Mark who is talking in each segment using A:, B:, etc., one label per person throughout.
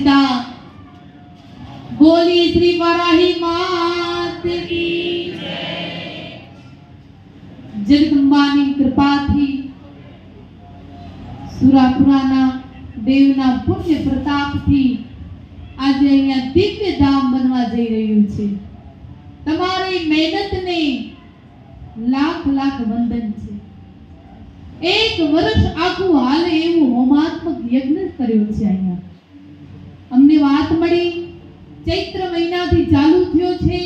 A: સીતા બોલી શ્રી વારાહી માત કી જગદંબાની કૃપાથી સુરાપુરાના દેવના પુણ્ય પ્રતાપથી આજે અહીંયા દિવ્ય ધામ બનવા જઈ રહ્યું છે. તમારી મહેનતને લાખ લાખ વંદન છે. એક વર્ષ આખું હાલ એવું હોમાત્મક યજ્ઞ કર્યો છે અહીંયા. અમને વાત મળી. ચૈત્ર મહિનાથી ચાલુ થયો છે.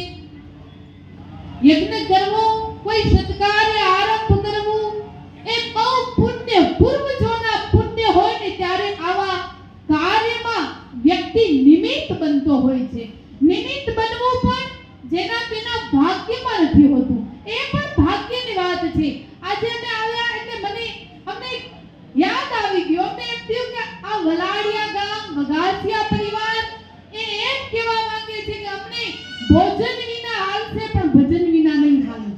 A: યજ્ઞ કરવો કોઈ સત્કારે આરંભ કરવો, એ બહુ પુણ્ય, પૂર્વજોના પુણ્ય હોય ને ત્યારે આવા કાર્યમાં વ્યક્તિ નિમિત્ત બનતો હોય છે. નિમિત્ત બનવું પણ જેના તેના ભાગ્યમાં નથી હોતું. એ પણ ભાગ્યની વાત છે. આજે અમે આવ્યા એટલે મને, અમને યાદ આવી ગયો. અમને એમ થયું કે આ વલાડિયા વઘાસિયા પરિવાર એ એમ કહેવા માંગે છે કે અમને ભોજન વિના હાલશે પણ ભજન વિના નહીં હાલે.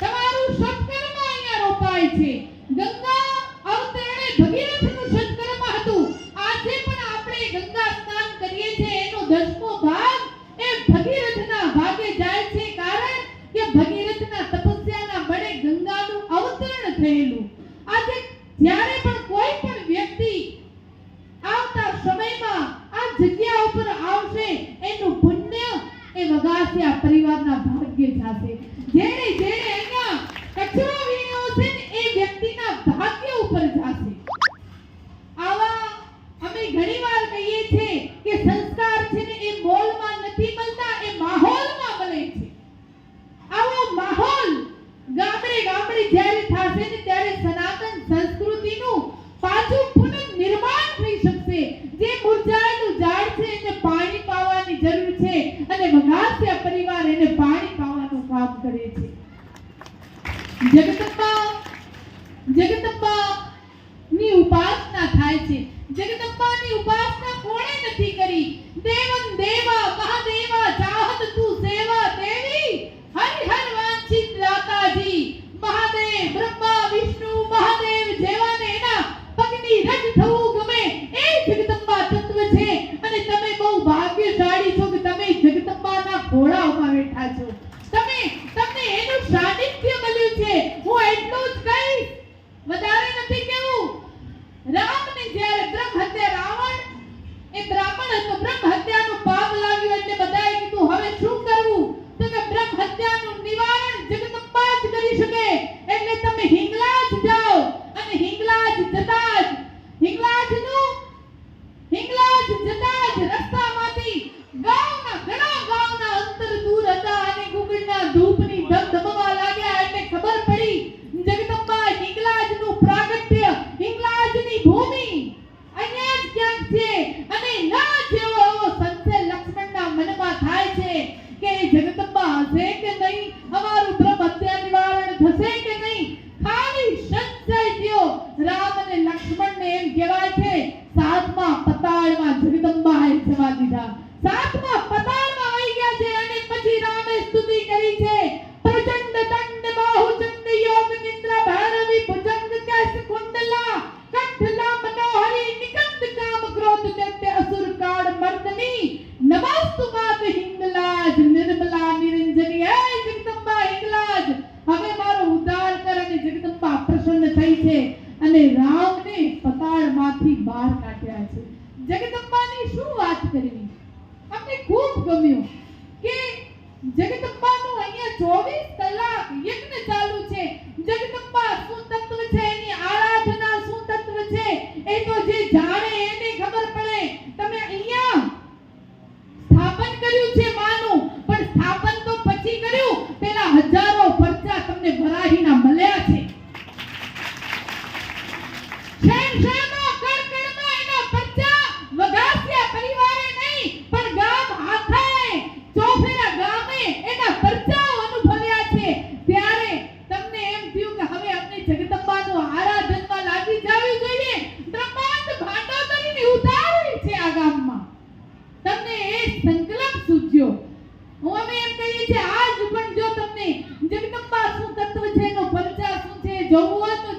A: તમારું સત્કર્મ અહીંયા રોપાય છે. ગંગા અવતરણે ભગીરથનું સત્કર્મ હતું. આજે પણ આપણે ગંગા સ્નાન કરીએ છીએ. એનો દસમો ભાગ আছে যেই যেই જગદંબાની ઉપાસના કોણે નથી કરી? દેવન દેવા, મહાદેવા ચાહત તું સેવા દેવી હરિ હર વાંછિત દાતાજી, મહાદેવ, બ્રહ્મા, વિષ્ણુ, મહાદેવ જેવાને એના પગની રજ થવું ગમે એ જગદંબા તત્વ છે. અને તમે બહુ ભાગ્યશાળી છો કે તમે જગદંબાના ઘોડાઓમાં બેઠા છો તમે તમને એનું સાનિધ્ય મળ્યું છે હું એટલું જ કહીશ વધારે નથી કેવું રામને જ્યારે બ્રહ્મ હત્યા રાવણ એ બ્રાહ્મણ હતો બ્રહ્મ હત્યાનું પાપ લાગ્યું એટલે બધાએ કીધું હવે શું કરવું તો કે બ્રહ્મ હત્યાનું નિવારણ જગદંબા જ કરી શકે એટલે તમે હિંગલાજ જાઓ અને હિંગલાજ જતા જ હિંગલાજનું હિંગલાજ જતા જ રસ્તામાંથી ગામના ઘણા ગામના અંતર દૂર હતા અને ગુગળના ધૂપની ધમધમવા લાગ્યા એટલે ખબર પડી જગદંબા હિંગલાજનું પ્રાગટ્ય હિંગલાજની ભૂમિ અહીંયા જ ક્યાંક છે અને ના જેવો એવો સંશય લક્ષ્મણના મનમાં થાય છે કે એ જગદંબા હશે કે નહીં અમારું બ્રહ્મ હત્યા નિવારણ થશે કે નહીં ખાલી સંશય થયો રામ અને લક્ષ્મણને એમ કહેવાય છે સાતમા પતાળમાં જગદંબાએ દીધા સાતમા પતાળમાં આવી ગયા છે અને પછી રામે સ્તુતિ કરી છે. પ્રચંડ દંડ, બાહુચંડ યોગ, નિદ્રા ભૈરવી ભુજંગ કેશ કુંડલા કંઠલા મનોહરી નિકંદ, કામ, ક્રોધ દૈત્ય અસુર, કાળ, મર્દની. નમસ્તુ માત હિંગલાજ, નિર્મલા, નિરંજની, હે જગદંબા હિંગલાજ. હવે મારો ઉદ્ધાર કર અને જગદંબા પ્રસન્ન થઈ છે. અને રામને પતાળમાંથી બહાર કાઢ્યા છે. જગદંબાની શું વાત કરવી? અમને ખૂબ ગમ્યું કે જગદંબાનું અહીંયા 24 કલાક યજ્ઞ ચાલુ છે. જગદંબા શું તત્વ છે કહીએ છીએ આજ પણ જો તમને જગદંબા શું તત્વ છે, એનો પરિચય શું છે જોવું હોય તો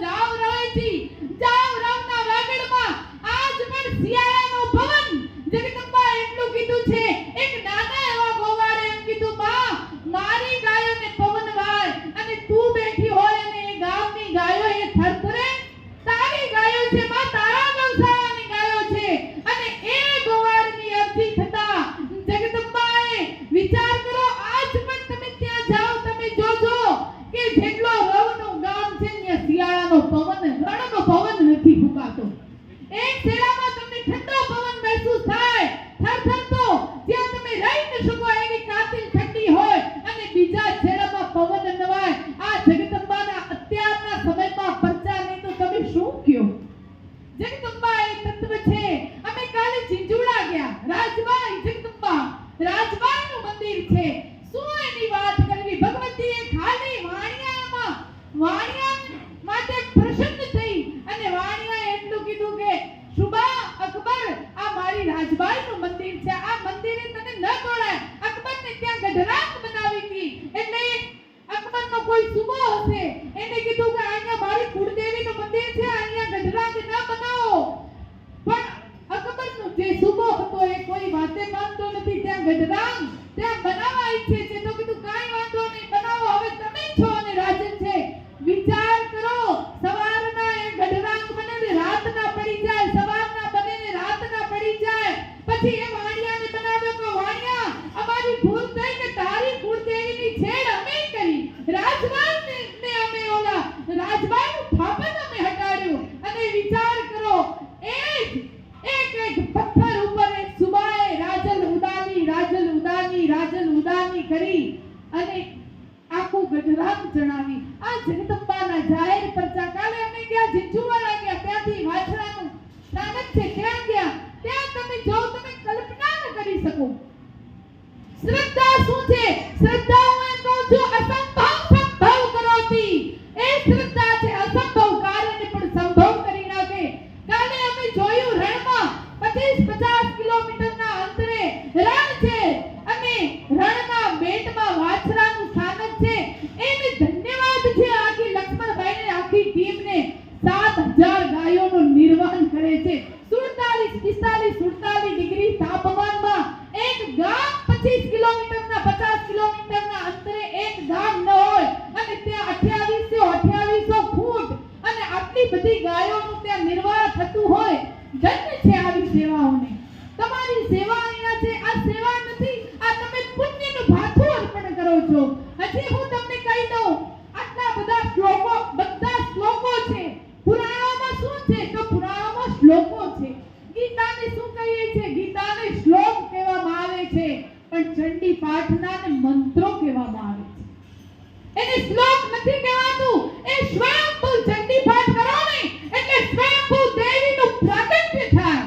A: બીજા એ તત્વ છે. અમે કાલે જીંજુડા ગયા. રાજબાઈ જગદંબા. રાજબાઈનું મંદિર છે શું એની વાત કરવી ભગવતીએ ખાલી વાણિયામાં વાણિયા માટે પ્રસન્ન થઈ અને વાણિયાએ એટલું કીધું કે શુભા અકબર આ મારી રાજબાઈનું મંદિર છે આ મંદિરે તને ન તોડાય અકબરને ત્યાં ગઢરાંગ બનાવી હતી એટલે કોઈ સુબો હશે? એને કીધું કે અહીંયા મારી કુળદેવીનું મંદિર છે, અહીંયા ગજરાજ ન બનાવો. પણ અકબરનો જે સુબો હતો એ કોઈ વાતે માનતો નથી. ત્યાં ગજરાજ ત્યાં ઈચ્છે છે તો કીધું કાંઈ વાંધો નહીં બનાવો હવે તમે છો અને રાજન છે વિચાર કરો સવારના એ ગઢરાંગ બને ને રાતના પડી જાય સવારના બને ને રાતના પડી જાય પછી એ વાણિયાને બનાવ્યો કે વાણિયા અમારી ભૂલ થઈ કે તારી કુળદેવીની છેડ અમે કરી રાજબાઈને ને અમે ઓલા રાજબાઈનું થાપન અમે હટાડ્યું અને વિચાર કરો એ જ એક એક પથ્થર ઉપર એક સુબાએ રાજલ ઉદાની રાજલ ઉદાની રાજલ ઉદાની કરી અને આખું ગઢરામ જણાવી. આ જગદંબાના જાહેર પરચા કાલે અમે ગયા જીજુવા લાગ્યા ત્યાંથી વાછડાનું સ્થાનક છે, ત્યાં ગયા. ત્યાં તમે જો તમે કલ્પના ન કરી શકો. શ્રદ્ધા શું છે? શ્રદ્ધા હું એમ કહું છું, અસંભવ સંભવ કરોતી એ શ્રદ્ધા છે અસંભવ કાર્યને પણ સંભવ કરી નાખે કાલે અમે જોયું રણમાં 25 50 કિલોમીટરના અંતરે રણ છે અને રણના બેટમાં વાછરાનું સ્થાનક છે એને ધન્યવાદ છે આખી લક્ષ્મણભાઈને આખી ટીમને 7000 ગાયોનું નિર્વહન કરે છે 47 45 47 ડિગ્રી તાપમાનમાં એક ગામ 25 કિલોમીટરના 50 કિલોમીટરના અંતરે એક ગામ ન હોય અને ત્યાં 2800 2800 ફૂટ અને આટલી બધી ગાયોનું ત્યાં નિર્વાહ થતું હોય ધન્ય છે આવી સેવાઓને તમારી સેવા અહીંયા છે આ સેવા નથી આ તમે પુણ્યનું ભાથું અર્પણ કરો છો હજી હું તમને કહી દઉં આટલા બધા શ્લોકો બધા શ્લોકો છે પુરાણોમાં શું છે તો પુરાણોમાં શ્લોકો છે ગીતાને શું કહીએ છે ગીતાને શ્લોક કહેવામાં આવે છે પણ ચંડી પાઠના ને મંત્રો કહેવામાં આવે છે. એને શ્લોક નથી કહેવાતું. એ સ્વયંભૂ ચંડી પાઠ કરો ને, એટલે સ્વયંભૂ દેવીનું પ્રાગટ્ય થાય.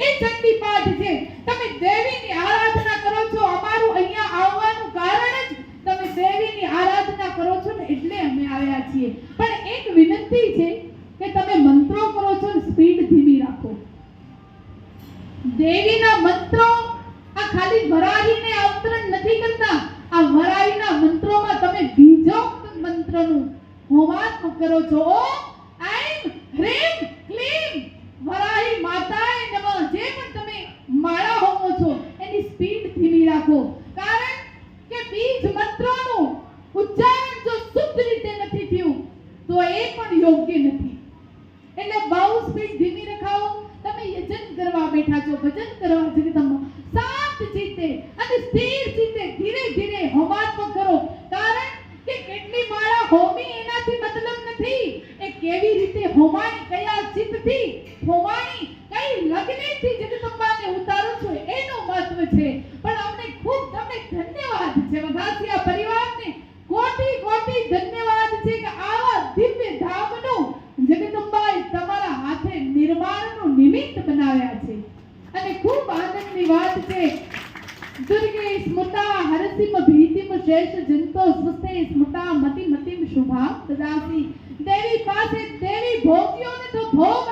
A: એ ચંડી પાઠ છે. તમે દેવીની આરાધના કરો છો, અમારું અહીંયા આવવાનું કારણ જ તમે દેવીની આરાધના કરો છો ને, એટલે અમે આવ્યા છીએ. પણ એક વિનંતી છે કે તમે મંત્રો કરો છો સ્પીડ ધીમી રાખો. દેવીના મંત્રો આ ખાલી વરાહીને અવતરણ નથી કરતા. આ વરાહીના મંત્રોમાં તમે બીજો મંત્રનું હોમાત્મક કરો છો. ઓમ આઈમ હ્રીમ ક્લીમ. વરાહી માતાએ નમઃ. જે પણ તમે માળા હોમો છો, એની સ્પીડ ધીમી રાખો કારણ કે બીજ મંત્રોનું ઉચ્ચારણ જો શુદ્ધ રીતે નથી થયું તો એ પણ યોગ્ય નથી એટલે બહુ સ્પીડ ધીમી રખાવો તમે યજન કરવા બેઠા છો ભજન કરવા જગદંબા શાંત ચિત્તે અને સ્થિર ચિત્તે ધીરે ધીરે હોમાત્મક કરો કારણ કે કેટલી માળા હોમી એનાથી મતલબ નથી એ કેવી રીતે હોમાણી કયા ચિત્તથી હોમાણી કઈ લગ્નેથી જગદંબાને ઉતારો છો એનું મહત્વ છે પણ અમને ખૂબ તમને ધન્યવાદ છે વઘાસિયા પરિવારને કોટી કોટી ધન્યવાદ છે કે આવા દિવ્ય ધામનું જગદંબાએ તમારા હાથે નિર્માણનું નિમિત્ત બનાવ્યા છે અને ખૂબ આનંદની વાત છે દુર્ગે સ્મૃતા હરસિમ ભીતિમ શેષ જંતો સ્વસ્તે સ્મૃતા મતિ મતિમ દદાસી દેવી પાસે દેવી ભોગ્યોને તો ભોગ